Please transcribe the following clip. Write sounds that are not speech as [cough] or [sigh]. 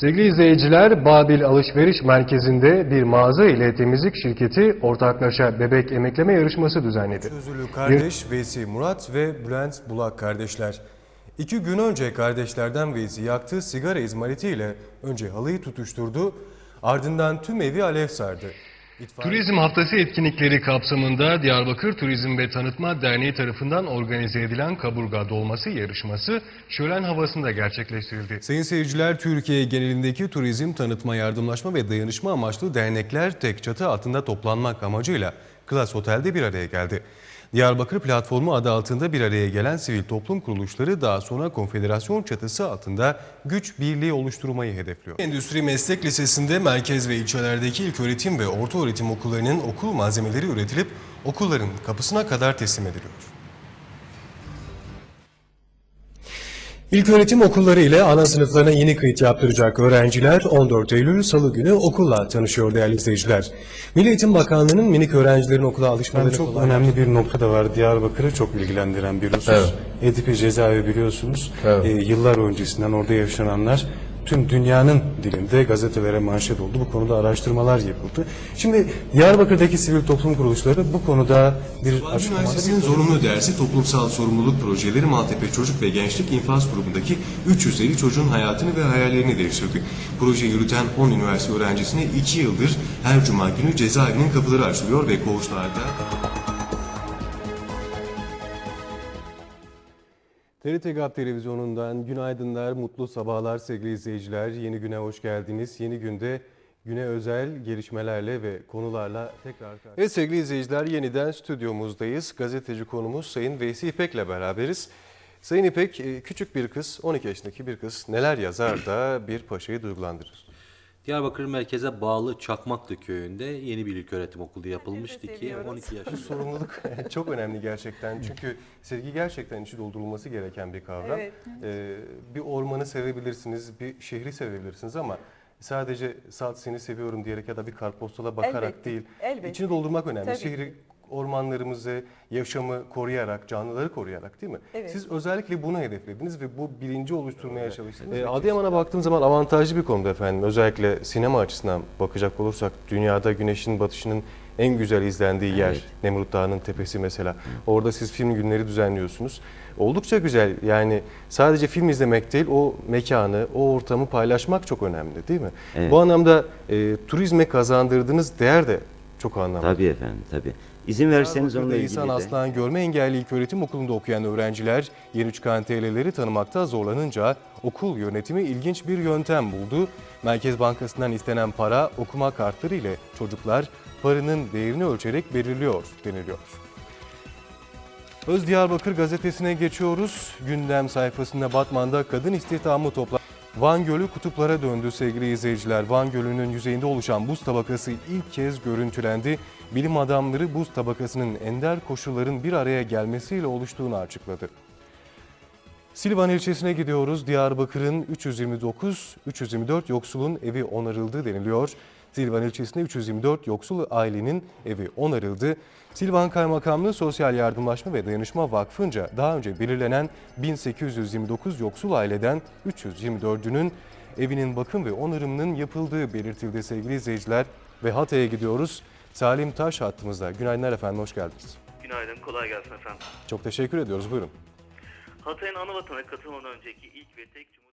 Sevgili izleyiciler, Babil Alışveriş Merkezi'nde bir mağaza ile temizlik şirketi ortaklaşa bebek emekleme yarışması düzenledi. Sözlü kardeş Veysi Murat ve Bülent Bulak kardeşler. İki gün önce kardeşlerden Veysi yaktığı sigara izmaritiyle önce halıyı tutuşturdu, ardından tüm evi alev sardı. Turizm Haftası etkinlikleri kapsamında Diyarbakır Turizm ve Tanıtma Derneği tarafından organize edilen kaburga dolması yarışması şölen havasında gerçekleştirildi. Sayın seyirciler, Türkiye genelindeki turizm, tanıtma, yardımlaşma ve dayanışma amaçlı dernekler tek çatı altında toplanmak amacıyla Klas Otel'de bir araya geldi. Diyarbakır Platformu adı altında bir araya gelen sivil toplum kuruluşları daha sonra konfederasyon çatısı altında güç birliği oluşturmayı hedefliyor. Endüstri Meslek Lisesi'nde merkez ve ilçelerdeki ilköğretim ve ortaöğretim okullarının okul malzemeleri üretilip okulların kapısına kadar teslim ediliyor. İlköğretim okulları ile ana sınıflarına yeni kayıt yaptıracak öğrenciler 14 Eylül Salı günü okulla tanışıyor değerli izleyiciler. Milli Eğitim Bakanlığı'nın minik öğrencilerin okula Yani alışmalarını çok kolay- önemli bir nokta da var. Diyarbakır'ı çok ilgilendiren bir husus. Evet. Edipi cezaevi biliyorsunuz. Evet. Ee, yıllar öncesinden orada yaşananlar tüm dünyanın dilinde gazetelere manşet oldu. Bu konuda araştırmalar yapıldı. Şimdi Diyarbakır'daki sivil toplum kuruluşları bu konuda bir Üniversitesi'nin zorunlu dersi toplumsal sorumluluk projeleri Maltepe Çocuk ve Gençlik İnfaz Grubu'ndaki 350 çocuğun hayatını ve hayallerini değiştirdi. Proje yürüten 10 üniversite öğrencisine 2 yıldır her cuma günü cezaevinin kapıları açılıyor ve koğuşlarda... TRT GAP televizyonundan günaydınlar, mutlu sabahlar sevgili izleyiciler. Yeni güne hoş geldiniz. Yeni günde güne özel gelişmelerle ve konularla tekrar karşınızdayız. Evet sevgili izleyiciler yeniden stüdyomuzdayız. Gazeteci konumuz Sayın Veysi İpek'le beraberiz. Sayın İpek e, küçük bir kız, 12 yaşındaki bir kız neler yazar da bir paşayı duygulandırır. Diyarbakır merkeze bağlı Çakmaklı köyünde yeni bir ilköğretim okulu yapılmıştı ki seviyoruz. 12 Bu [laughs] yaşında. sorumluluk [laughs] çok önemli gerçekten. Çünkü sevgi gerçekten içi doldurulması gereken bir kavram. Evet. Ee, bir ormanı sevebilirsiniz, bir şehri sevebilirsiniz ama sadece saat seni seviyorum diyerek ya da bir kartpostala bakarak Elbette, değil. elbette. İçini doldurmak önemli. Tabii. Şehri ormanlarımızı, yaşamı koruyarak, canlıları koruyarak değil mi? Evet. Siz özellikle bunu hedeflediniz ve bu bilinci oluşturmaya çalıştınız. Ee, Ee, Adıyaman'a baktığım zaman avantajlı bir konuda efendim. Özellikle sinema açısından bakacak olursak dünyada güneşin batışının en güzel izlendiği yer Evet. Nemrut Dağı'nın tepesi mesela. Orada siz film günleri düzenliyorsunuz. Oldukça güzel yani sadece film izlemek değil o mekanı, o ortamı paylaşmak çok önemli değil mi? Evet. Bu anlamda e, turizme kazandırdığınız değer de çok anlamlı. Tabii efendim tabii. İzin verirseniz onunla ilgili İhsan de. Aslan Görme Engelli İlköğretim Okulu'nda okuyan öğrenciler yeni çıkan TL'leri tanımakta zorlanınca okul yönetimi ilginç bir yöntem buldu. Merkez Bankası'ndan istenen para okuma kartları ile çocuklar paranın değerini ölçerek veriliyor deniliyor. Öz Diyarbakır gazetesine geçiyoruz. Gündem sayfasında Batman'da kadın istihdamı topla. Van Gölü kutuplara döndü sevgili izleyiciler. Van Gölü'nün yüzeyinde oluşan buz tabakası ilk kez görüntülendi. Bilim adamları buz tabakasının ender koşulların bir araya gelmesiyle oluştuğunu açıkladı. Silvan ilçesine gidiyoruz. Diyarbakır'ın 329-324 yoksulun evi onarıldı deniliyor. Silvan ilçesinde 324 yoksul ailenin evi onarıldı. Silvan Kaymakamlığı Sosyal Yardımlaşma ve Dayanışma Vakfı'nca daha önce belirlenen 1829 yoksul aileden 324'ünün evinin bakım ve onarımının yapıldığı belirtildi sevgili izleyiciler. Ve Hatay'a gidiyoruz. Salim Taş hattımızda. Günaydınlar efendim, hoş geldiniz. Günaydın, kolay gelsin efendim. Çok teşekkür ediyoruz, buyurun. Hatay'ın ana vatana katılmadan önceki ilk ve tek Cumhuriyet